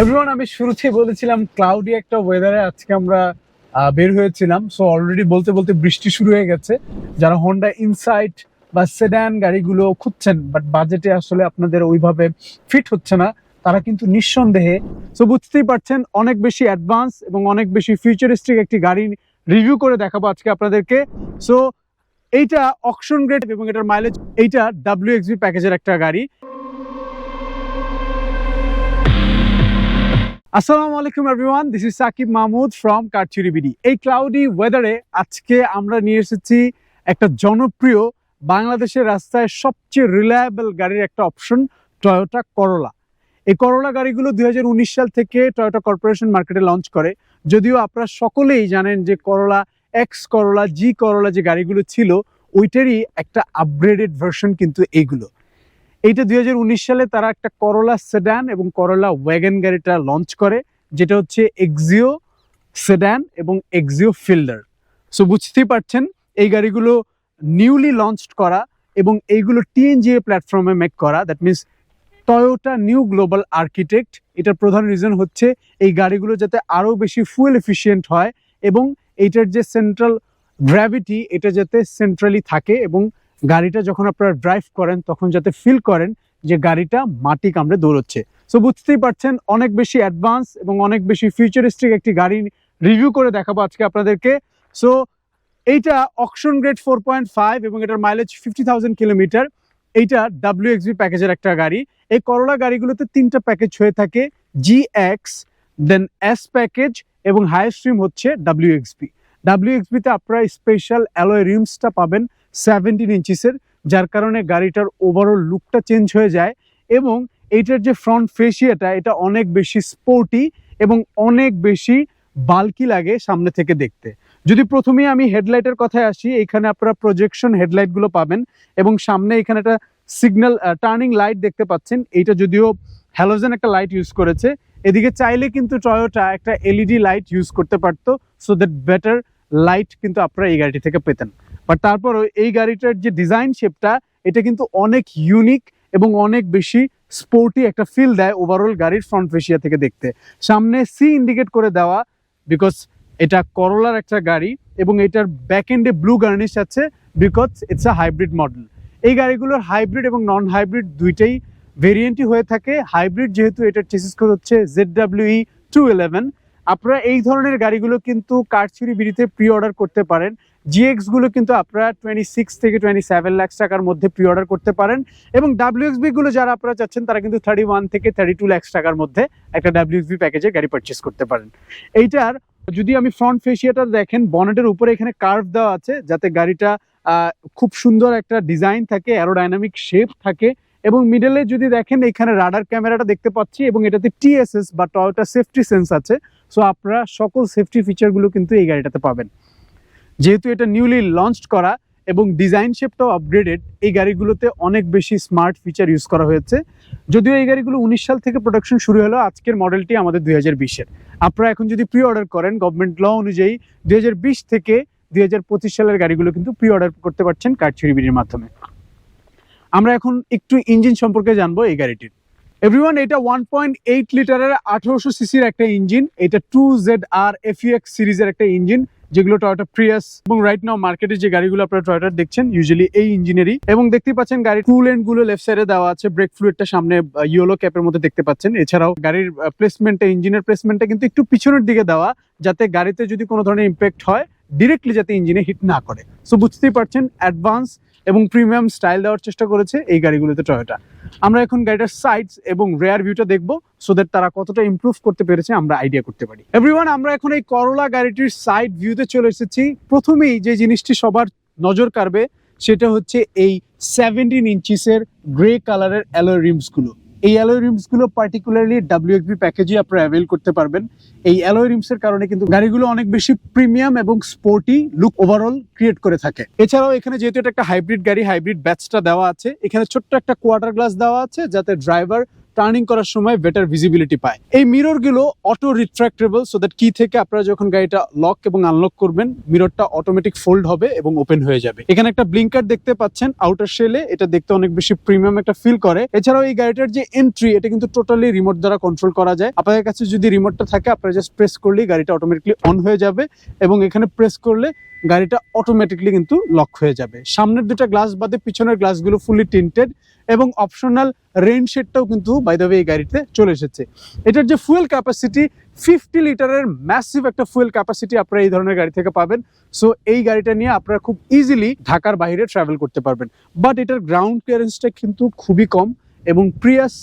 Everyone আমি শুরুতেই বলেছিলাম ক্লাউডি একটা ওয়েদারে আজকে আমরা বের হয়েছিলাম। সো অলরেডি বলতে বলতে বৃষ্টি শুরু হয়ে গেছে। যারা হোন্ডা ইনসাইট বা সেডান গাড়িগুলো খুঁজছেন বাট বাজেটে আসলে আপনাদের ওইভাবে ফিট হচ্ছে না, তারা কিন্তু নিঃসন্দেহে সো বুঝতেই পারছেন, অনেক বেশি অ্যাডভান্স এবং অনেক বেশি ফিউচারিস্টিক একটি গাড়ি রিভিউ করে দেখাবো আজকে আপনাদেরকে। সো এইটা অকশন গ্রেড এবং এটার মাইলেজ এইটা ডাব্লিউ এক্সবি প্যাকেজের একটা গাড়ি। আসসালামু আলাইকুম everyone this is Sakib Mahmud from Carchuri BD এই ক্লাউডি ওয়েদারে আজকে আমরা নিয়ে এসেছি একটা জনপ্রিয় বাংলাদেশের রাস্তায় সবচেয়ে রিলায়েবল গাড়ির একটা অপশন টয়োটা করোলা এই করোলা গাড়িগুলো দুই হাজার উনিশ সাল থেকে টয়োটা কর্পোরেশন মার্কেটে লঞ্চ করে। যদিও আপনারা সকলেই জানেন যে করোলা এক্স করোলা জি করোলা যে গাড়িগুলো ছিল, ওইটারই একটা আপগ্রেডেড ভার্সন কিন্তু এইগুলো এইটা দুই হাজার উনিশ সালে তারা একটা করোলা সেডান এবং করোলা ওয়াগন গাড়িটা লঞ্চ করে, যেটা হচ্ছে এক্সিও সেডান এবং এক্সিও ফিল্ডার সো বুঝতেই পারছেন, এই গাড়িগুলো নিউলি লঞ্চড করা এবং এইগুলো টিএনজিএ প্ল্যাটফর্মে মেক করা। That means Toyota New Global Architect এটার প্রধান রিজন হচ্ছে এই গাড়িগুলো যাতে আরও বেশি ফুয়েল এফিসিয়েন্ট হয় এবং এইটার যে সেন্ট্রাল গ্র্যাভিটি এটা যাতে সেন্ট্রালি থাকে এবং গাড়িটা যখন আপনারা ড্রাইভ করেন, তখন যাতে ফিল করেন যে গাড়িটা মাটি কামড়ে দৌড়চ্ছে। সো বুঝতেই পারছেন, অনেক বেশি অ্যাডভান্স এবং অনেক বেশি ফিউচারিস্টিক একটি গাড়ি রিভিউ করে দেখাবো আজকে আপনাদেরকে। সো এইটা auction grade four point five এবং এটার মাইলেজ ফিফটি থাউজেন্ড কিলোমিটার এইটা ডাব্লিউ এক্সবি প্যাকেজের একটা গাড়ি। এই করোলা গাড়িগুলোতে তিনটা প্যাকেজ হয়ে থাকে G X then S package এবং হাই স্ট্রিম হচ্ছে ডাব্লিউ এক্সবি ডাব্লিউ এক্সবিতে আপনারা স্পেশাল অ্যালয় রিমসটা পাবেন। সেভেন্টিন ইঞ্চিসের যার কারণে গাড়িটার ওভারঅল লুকটা চেঞ্জ হয়ে যায় এবং এইটার যে ফ্রন্ট ফেসিয়াটা এটা অনেক বেশি স্পোর্টি এবং অনেক বেশি বাল্কি লাগে সামনে থেকে দেখতে। যদি প্রথমেই আমি হেডলাইটের কথায় আসি এখানে আপনারা প্রজেকশন হেডলাইটগুলো পাবেন এবং সামনে এখানে একটা সিগন্যাল টার্নিং লাইট দেখতে পাচ্ছেন। এইটা যদিও হ্যালোজেন একটা লাইট ইউজ করেছে। এদিকে চাইলে কিন্তু টয়োটা একটা এলইডি লাইট ইউজ করতে পারতো সো দ্যাট বেটার লাইট কিন্তু আপনারা এই গাড়িটি থেকে পেতেন। বাট তারপরও এই গাড়িটার যে ডিজাইন শেপটা এটা কিন্তু অনেক ইউনিক এবং অনেক বেশি স্পোর্টি একটা ফিল দেয় ওভারঅল গাড়ির ফ্রন্ট ফেসিয়া থেকে দেখতে। সামনে সি ইন্ডিকেট করে দেওয়া বিকজ এটা করোলার একটা গাড়ি এবং এটার ব্যাক এন্ডে ব্লু গার্নিশ আছে because it's a hybrid model এই গাড়িগুলোর হাইব্রিড এবং নন হাইব্রিড দুইটাই ভেরিয়েন্টই হয়ে থাকে। হাইব্রিড যেহেতু এটার চেসিস কোড হচ্ছে জেড ডাব্লিউ টু ইলেভেন আপনারা এই ধরনের গাড়িগুলো কিন্তু কারচুরি বিড়িতে প্রি অর্ডার করতে পারেন। জিএক্সগুলো কিন্তু আপনারা টোয়েন্টি সিক্স থেকে টোয়েন্টি সেভেন লাখ টাকার মধ্যে প্রি অর্ডার করতে পারেন এবং ডাব্লিউএক্সবি গুলো যারা আপনারা চাচ্ছেন, তারা কিন্তু থার্টি ওয়ান থেকে থার্টি টু লাখ টাকার মধ্যে একটা ডাব্লিউএক্সবি প্যাকেজে গাড়ি পারচেস করতে পারেন। এইটার, যদি আমি ফ্রন্ট ফেসিয়াটা দেখেন বনেটের উপরে এখানে কার্ভ দেওয়া আছে, যাতে গাড়িটা খুব সুন্দর একটা ডিজাইন থাকে অ্যারোডাইনামিক শেপ থাকে এবং মিডলে যদি দেখেন, এখানে রাডার ক্যামেরাটা দেখতে পাচ্ছি এবং এটাতে টিএসএস বা টয়োটা সেফটি সেন্স আছে। সো আপনারা সকল সেফটি ফিচারগুলো কিন্তু এই গাড়িটাতে পাবেন। যেহেতু এটা নিউলি লঞ্চড করা এবং ডিজাইন শেপটাও আপগ্রেডেড এই গাড়িগুলোতে অনেক বেশি স্মার্ট ফিচার ইউজ করা হয়েছে। যদিও এই গাড়িগুলো উনিশ সাল থেকে প্রোডাকশন শুরু হলো, আজকের মডেলটি আমাদের দুই হাজার বিশের আপনারা এখন যদি প্রি অর্ডার করেন গভর্নমেন্ট ল অনুযায়ী দুই হাজার বিশ থেকে দুই হাজার পঁচিশ সালের গাড়িগুলো কিন্তু প্রি অর্ডার করতে পারছেন কারচুরি বিডির মাধ্যমে। আমরা এখন একটু ইঞ্জিন সম্পর্কে জানব এই গাড়িটির। এভরিওয়ান এটা ওয়ান পয়েন্ট এইট লিটারের আঠারোশো সিসির একটা ইঞ্জিন এটা টু জেড আর এফইএক্স সিরিজের একটা ইঞ্জিন যেগুলো টয়োটা প্রিয়াস এবং রাইট নাও মার্কেটে যে গাড়িগুলো আপনারা টয়োটার দেখছেন ইউজুয়ালি এই ইঞ্জিনেরই এবং দেখতে পাচ্ছেন গাড়ির কুল এন্ডগুলো লেফট সাইডে দেওয়া আছে ব্রেক ফ্লুইডটা সামনে ইয়েলো ক্যাপের মধ্যে দেখতে পাচ্ছেন। এছাড়াও গাড়ির প্লেসমেন্টটা ইঞ্জিনের প্লেসমেন্টটা কিন্তু একটু পিছনের দিকে দেওয়া যাতে গাড়িতে যদি কোনো ধরনের ইম্প্যাক্ট হয় ডিরেক্টলি যাতে ইঞ্জিনে হিট না করে। সো বুঝতেই পারছেন অ্যাডভান্স এবং প্রিমিয়াম স্টাইল দেওয়ার চেষ্টা করেছে এই গাড়িগুলোতে টয়োটা আমরা এখন গাড়িটার সাইডস এবং রেয়ার ভিউটা দেখব সো দ্যাট তারা কতটা ইম্প্রুভ করতে পেরেছে আমরা আইডিয়া করতে পারি। এভরিওয়ান আমরা এখন এই করোলা গাড়িটির সাইড ভিউতে চলে এসেছি। প্রথমেই যে জিনিসটি সবার নজর কাড়বে, সেটা হচ্ছে এই সেভেন্টিন ইঞ্চিসের গ্রে কালারের অ্যালোয় রিমসগুলো এই অ্যালোয় রিমসগুলো পার্টিকুলারলি ডাব্লিউ ডাব্লিউএফবি প্যাকেজে আপনারা অ্যাভেল করতে পারবেন। এই অ্যালোয় রিমসের কারণে কিন্তু গাড়িগুলো অনেক বেশি প্রিমিয়াম এবং স্পোর্টি লুক ওভারঅল ক্রিয়েট করে থাকে। এছাড়াও এখানে যেহেতু এটা একটা হাইব্রিড গাড়ি হাইব্রিড ব্যাচটা দেওয়া আছে, এখানে ছোট্ট একটা কোয়ার্টার গ্লাস দেওয়া আছে, যাতে ড্রাইভার টার্নিং করার সময় বেটার ভিজিবিলিটি পায়। এই মিররগুলো অটো রিট্রাক্টেবল সো দ্যাট কি থেকে আপনারা যখন গাড়িটা লক এবং আনলক করবেন মিররটা অটোমেটিক ফোল্ড হবে এবং ওপেন হয়ে যাবে। এখানে একটা ব্লিঙ্কার দেখতে পাচ্ছেন আউটার শেলে এটা দেখতে অনেক বেশি প্রিমিয়াম একটা ফিল করে। এছাড়াও এই গাড়িটার যে এন্ট্রি এটা কিন্তু টোটালি রিমোট দ্বারা কন্ট্রোল করা যায়। আপনাদের কাছে যদি রিমোটটা থাকে, আপনারা জাস্ট প্রেস করলেই গাড়িটা অটোমেটিকলি অন হয়ে যাবে এবং এখানে প্রেস করলে গাড়িটা অটোমেটিকলি কিন্তু লক হয়ে যাবে। সামনের দুটা গ্লাস বাদে পিছনের গ্লাসগুলো ফুলি টিন্টেড এবং অপশনাল রেইন শেডটাও কিন্তু বাই দ্য এই গাড়িতে চলে এসেছে। এটার যে ফুয়েল ক্যাপাসিটি ফিফটি লিটারের ম্যাসিভ একটা ফুয়েল ক্যাপাসিটি আপনারা এই ধরনের গাড়ি থেকে পাবেন। সো এই গাড়িটা নিয়ে আপনারা খুব ইজিলি ঢাকার বাইরে ট্রাভেল করতে পারবেন। বাট এটার গ্রাউন্ড ক্লিয়ারেন্সটা কিন্তু খুবই কম এবং প্রিয়াস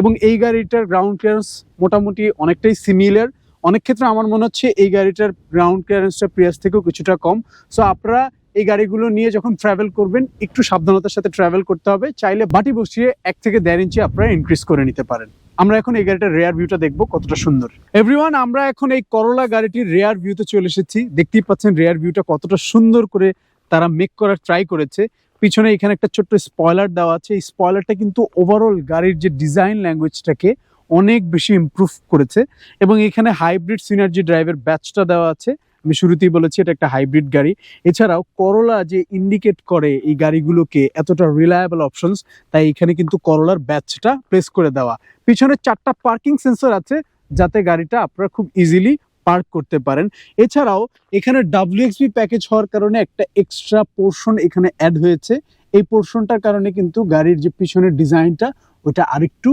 এবং এই গাড়িটার গ্রাউন্ড ক্লিয়ারেন্স মোটামুটি অনেকটাই সিমিলার অনেক ক্ষেত্রে আমার মনে হচ্ছে এই গাড়িটার গ্রাউন্ড ক্লিয়ারেন্সটা প্রিয়াস থেকেও কিছুটা কম। সো আপনারা এই গাড়িগুলো নিয়ে যখন ট্রাভেল করবেন, একটু সাবধানতার সাথে ট্রাভেল করতে হবে। চাইলে বাটি বসিয়ে এক থেকে দেড় ইঞ্চি আপনারা ইনক্রিজ করে নিতে পারেন। আমরা এখন এই গাড়িটার রেয়ার ভিউটা দেখব কতটা সুন্দর। এভরিওয়ান আমরা এখন এই করলা গাড়িটির রেয়ার ভিউতে চলে এসেছি। দেখতেই পাচ্ছেন রেয়ার ভিউটা কতটা সুন্দর করে তারা মেক করার ট্রাই করেছে। পিছনে এখানে একটা ছোট্ট স্পয়লার দেওয়া আছে। এই স্পয়লারটা কিন্তু ওভারঅল গাড়ির যে ডিজাইন ল্যাঙ্গুয়েজটাকে অনেক বেশি ইমপ্রুভ করেছে এবং এখানে হাইব্রিড সিনার্জি ড্রাইভের ব্যাচটা দেওয়া আছে। আমি শুরুতেই বলেছি, এটা একটা হাইব্রিড গাড়ি। এছাড়াও করলা যে ইন্ডিকেট করে এই গাড়িগুলোকে এতটা রিলায়েবল অপশনস তাই এখানে কিন্তু করলার ব্যাচটা প্লেস করে দেওয়া। পিছনে চারটা পার্কিং সেন্সর আছে, যাতে গাড়িটা আপনারা খুব ইজিলি পার্ক করতে পারেন। এছাড়াও এখানে ডাব্লিউএক্সবি প্যাকেজ হওয়ার কারণে একটা এক্সট্রা পোর্শন এখানে অ্যাড হয়েছে। এই পোর্শনটার কারণে কিন্তু গাড়ির যে পিছনের ডিজাইনটা ওটা আরেকটু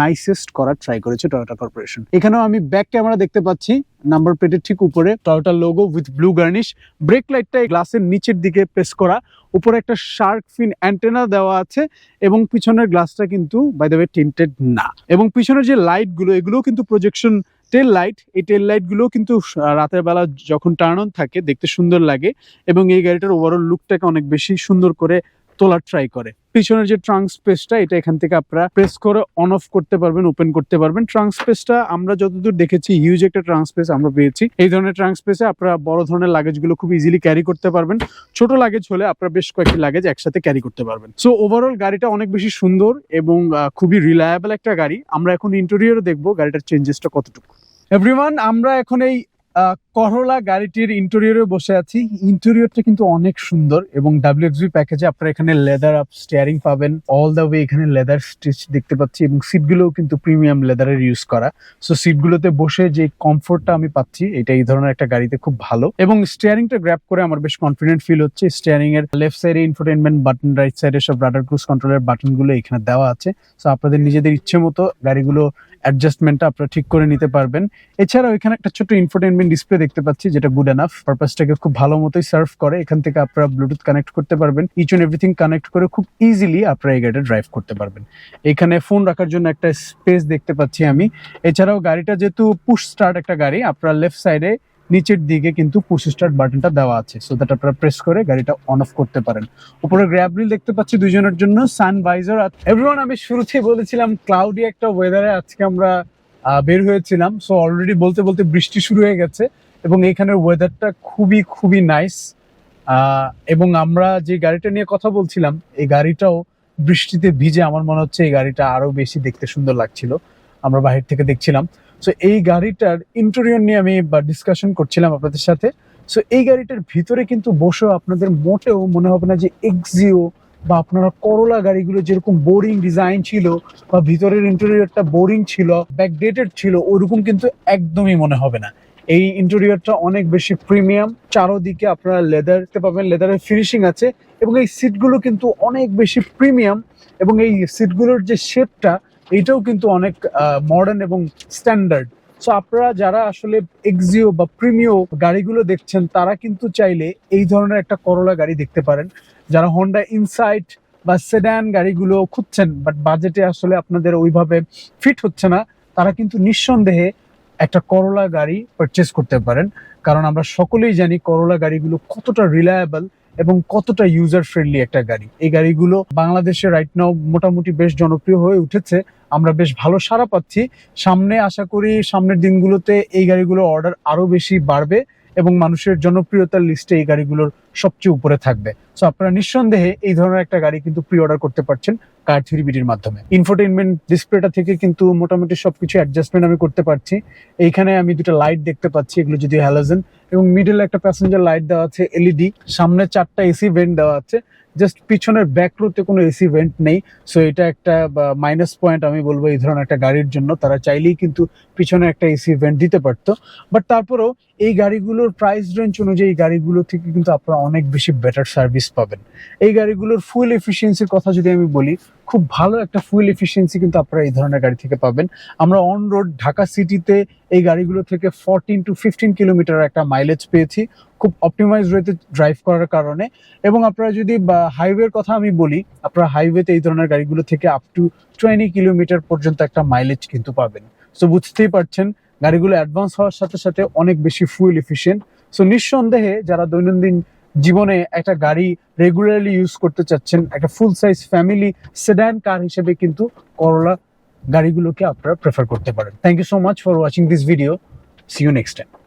নাইসেস্ট করার ট্রাই করেছে টয়োটা কর্পোরেশন এখানেও আমি ব্যাক ক্যামেরা দেখতে পাচ্ছি নাম্বার প্লেটের ঠিক উপরে Toyota logo with blue garnish brake লাইটটা গ্লাসের নিচের দিকে প্রেস করা। উপরে একটা শার্ক ফিন অ্যান্টেনা দেওয়া আছে এবং পিছনের গ্লাসটা কিন্তু বাই দ্য টিন্টেড না। এবং পিছনের যে লাইটগুলো এগুলোও কিন্তু প্রজেকশন টেল লাইট এই টেল লাইটগুলোও কিন্তু রাতের বেলা যখন টার্ন অন থাকে, দেখতে সুন্দর লাগে এবং এই গাড়িটার ওভারঅল লুকটাকে অনেক বেশি সুন্দর করে তোলার ট্রাই করে। পিছনের যে ট্রাঙ্ক স্পেসটা এটা এখান থেকে আপনারা প্রেস করে অন অফ করতে পারবেন ওপেন করতে পারবেন। ট্রাঙ্ক স্পেসটা আমরা যতদূর দেখেছি হিউজ একটা ট্রাঙ্ক স্পেস আমরা পেয়েছি। এই ধরনের ট্রাঙ্ক স্পেসে আপনারা বড় ধরনের লাগেজগুলো খুব ইজিলি ক্যারি করতে পারবেন। ছোট লাগেজ হলে আপনারা বেশ কয়েকটি লাগেজ একসাথে ক্যারি করতে পারবেন। সো ওভারঅল গাড়িটা অনেক বেশি সুন্দর এবং খুবই রিলায়েবল একটা গাড়ি। আমরা এখন ইন্টেরিয়রও দেখব গাড়িটার চেঞ্জেসটা কতটুকু। এভরিওয়ান আমরা এখন এই করলা গাড়িটির ইন্টেরিয়রে বসে আছি। ইন্টেরিয়রটা কিন্তু অনেক সুন্দর এবং ডাব্লিউএক্সবি প্যাকেজে আপনারা এখানে লেদার আপ স্টিয়ারিং পাবেন। অল দ্য ওয়ে এখানে লেদার স্টিচ দেখতে পাচ্ছি এবং সিটগুলোও কিন্তু প্রিমিয়াম লেদারের ইউজ করা। সো সিটগুলোতে বসে যে কমফোর্টটা আমি পাচ্ছি, এটা এই ধরনের একটা গাড়িতে খুব ভালো। এবং স্টিয়ারিংটা গ্র্যাপ করে আমার বেশ কনফিডেন্ট ফিল হচ্ছে। স্টিয়ারিং এর লেফট সাইডে ইনফোটেনমেন্ট বাটন রাইট সাইডে সব রাডার ক্রুজ কন্ট্রোলের বাটনগুলো এখানে দেওয়া আছে। সো আপনাদের নিজেদের ইচ্ছে মতো গাড়িগুলো অ্যাডজাস্টমেন্টটা আপনারা ঠিক করে নিতে পারবেন। এছাড়াও এখানে একটা ছোট ইনফোটেনমেন্ট ডিসপ্লে দেখতে পাচ্ছি, যেটা গুড এনাফ পারপাসটাকে খুব ভালো মতোই সার্ভ করে। এখান থেকে আপনারা ব্লুটুথ কানেক্ট করতে পারবেন। ইচ অ্যান্ড এভরিথিং কানেক্ট করে খুব ইজিলি আপনারা এই গাড়িটা ড্রাইভ করতে পারবেন। এখানে ফোন রাখার জন্য একটা স্পেস দেখতে পাচ্ছি আমি। এছাড়াও গাড়িটা যেহেতু পুশ স্টার্ট একটা গাড়ি, আপনারা লেফট সাইডে নিচের দিকে কিন্তু পুশ স্টার্ট বাটনটা দেওয়া আছে। সো দ্যাট আপনারা প্রেস করে গাড়িটা অন অফ করতে পারেন। উপরে গ্র্যাব রিল দেখতে পাচ্ছি দুজনের জন্য সান ভাইজার এভরিওয়ান আমি শুরুতেই বলেছিলাম ক্লাউডি একটা ওয়েদারে আজকে আমরা বের হয়েছিলাম। সো অলরেডি বলতে বলতে বৃষ্টি শুরু হয়ে গেছে এবং এখানের ওয়েদারটা খুবই খুবই নাইস এবং আমরা যে গাড়িটা নিয়ে কথা বলছিলাম, এই গাড়িটাও বৃষ্টিতে ভিজে, আমার মনে হচ্ছে এই গাড়িটা আরও বেশি দেখতে সুন্দর লাগছিল। আমরা বাহির থেকে দেখছিলাম। সো এই গাড়িটার ইন্টেরিয়র নিয়ে আমি ডিসকাশন করছিলাম আপনাদের সাথে। সো এই গাড়িটার ভিতরে কিন্তু বসেও আপনাদের মোটেও মনে হবে না যে এক্সিও বা আপনারা করলা গাড়িগুলো যেরকম বোরিং ডিজাইন ছিল বা ভিতরের ইন্টেরিয়রটা বোরিং ছিল ব্যাকডেটেড ছিল, ওরকম কিন্তু একদমই মনে হবে না। এই ইন্টেরিয়রটা অনেক বেশি প্রিমিয়াম চারোদিকে আপনারা লেদার পাবেন লেদারের ফিনিশিং আছে এবং এই সিটগুলো কিন্তু অনেক বেশি প্রিমিয়াম এবং এই সিটগুলোর যে শেপটা এটাও কিন্তু অনেক মডার্ন এবং স্ট্যান্ডার্ড সো আপনারা যারা আসলে এক্সিও বা প্রিমিও গাড়িগুলো দেখছেন, তারা কিন্তু চাইলে এই ধরনের একটা করলা গাড়ি দেখতে পারেন। যারা হন্ডা ইনসাইট বা সেডান গাড়িগুলো খুঁজছেন বাট বাজেটে আসলে আপনাদের ওইভাবে ফিট হচ্ছে না, তারা কিন্তু নিঃসন্দেহে একটা করলা গাড়ি পারচেস করতে পারেন। কারণ আমরা সকলেই জানি করলা গাড়িগুলো কতটা রিলায়েবল এবং কতটা ইউজার ফ্রেন্ডলি একটা গাড়ি। এই গাড়িগুলো বাংলাদেশে রাইট নাও মোটামুটি বেশ জনপ্রিয় হয়ে উঠেছে। আমরা বেশ ভালো সাড়া পাচ্ছি। সামনে আশা করি সামনের দিনগুলোতে এই গাড়িগুলো অর্ডার আরও বেশি বাড়বে। এবং মানুষের জনপ্রিয়তার লিস্টে এই গাড়িগুলোর সবচেয়ে উপরে থাকবে। সো আপনারা নিঃসন্দেহে এই ধরনের একটা গাড়ি কিন্তু প্রি অর্ডার করতে পারছেন কার থ্রি বিডির মাধ্যমে। ইনফোটেনমেন্ট ডিসপ্লেটা থেকে কিন্তু মোটামুটি সবকিছু অ্যাডজাস্টমেন্ট আমি করতে পারছি। এইখানে আমি দুটো লাইট দেখতে পাচ্ছি, এগুলো যদি হ্যালোজেন এবং মিডল একটা প্যাসেঞ্জার লাইট দেওয়া আছে এলইডি সামনে চারটা এসি ভেন্ট দেওয়া আছে। জাস্ট পিছনের ব্যাক রোতে কোনো এসি ভেন্ট নেই। সো এটা একটা মাইনাস পয়েন্ট আমি বলব এই ধরনের একটা গাড়ির জন্য। তারা চাইলেই কিন্তু পিছনে একটা এসি ভেন্ট দিতে পারতো। বাট তারপরেও এই গাড়িগুলোর প্রাইস রেঞ্জ অনুযায়ী গাড়িগুলো থেকে কিন্তু আপনারা অনেক বেশি বেটার সার্ভিস পাবেন। এই গাড়িগুলোর ফুল এফিসিয়েন্সির কথা যদি আমি বলি খুব ভালো একটা ফুল এফিসিয়েন্সি কিন্তু আপনারা এই ধরনের গাড়ি থেকে পাবেন। আমরা অন রোড ঢাকা সিটিতে এই গাড়িগুলো থেকে ফোরটিন টু ফিফটিন কিলোমিটার একটা মাইলেজ পেয়েছি, খুব অপটিমাইজ রেতে ড্রাইভ করার কারণে। এবং আপনারা যদি হাইওয়ের কথা আমি বলি, আপনারা হাইওয়েতে এই ধরনের গাড়িগুলো থেকে আপ টু টোয়েন্টি কিলোমিটার পর্যন্ত একটা মাইলেজ কিন্তু পাবেন। সো বুঝতেই পারছেন, গাড়িগুলো অ্যাডভান্স হওয়ার সাথে সাথে অনেক বেশি ফুয়েল এফিশিয়েন্ট সো নিঃসন্দেহে যারা দৈনন্দিন জীবনে একটা গাড়ি রেগুলারলি ইউজ করতে চাচ্ছেন, একটা full size family sedan car হিসেবে কিন্তু করোলা গাড়িগুলোকে আপনারা প্রেফার করতে পারেন। Thank you so much for watching this video see you next time